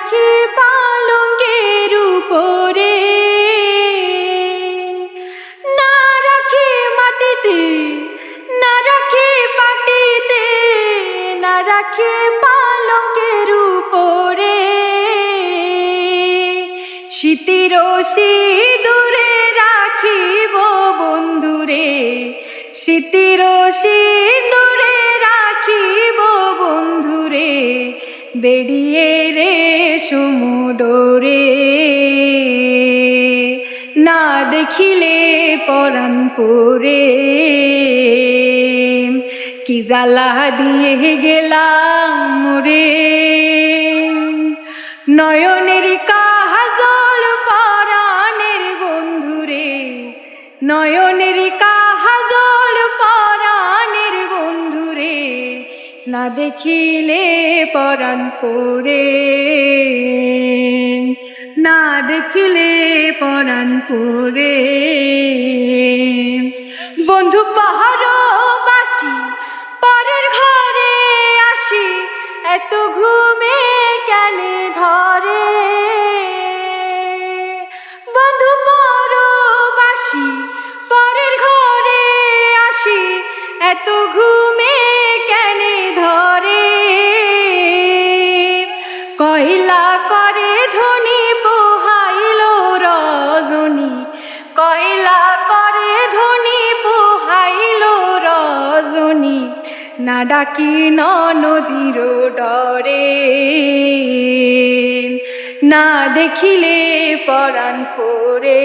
রাখে পালঙ্কের উপরে। না রাখি মাটিতে, না রাখি পাটিতে, না রাখি পালঙ্কের উপরে। শীতের দূরে রাখিব বন্ধুরে, শীতের দূরে রাখিব বন্ধুরে, বেড়িয়ে রে সমুদরে না দেখিলে পরাণ পরে। কি জ্বালা দিয়ে গেলাম রে নয়নের কাহাজল পরাণের বন্ধুরে। নয়নের কাহাজল পরাণের বন্ধুরে। না দেখিলে পরাণ পরে। দেখিলে পরাণ পরে বন্ধু পাহাড় বাসি পরের ঘরে আসি, এত ঘুমে কেন ধরে? বন্ধু পরবাসি পরের ঘরে আসি, এত ঘুমে না ডাকি নদীর ডরে। না দেখিলে পরাণ করে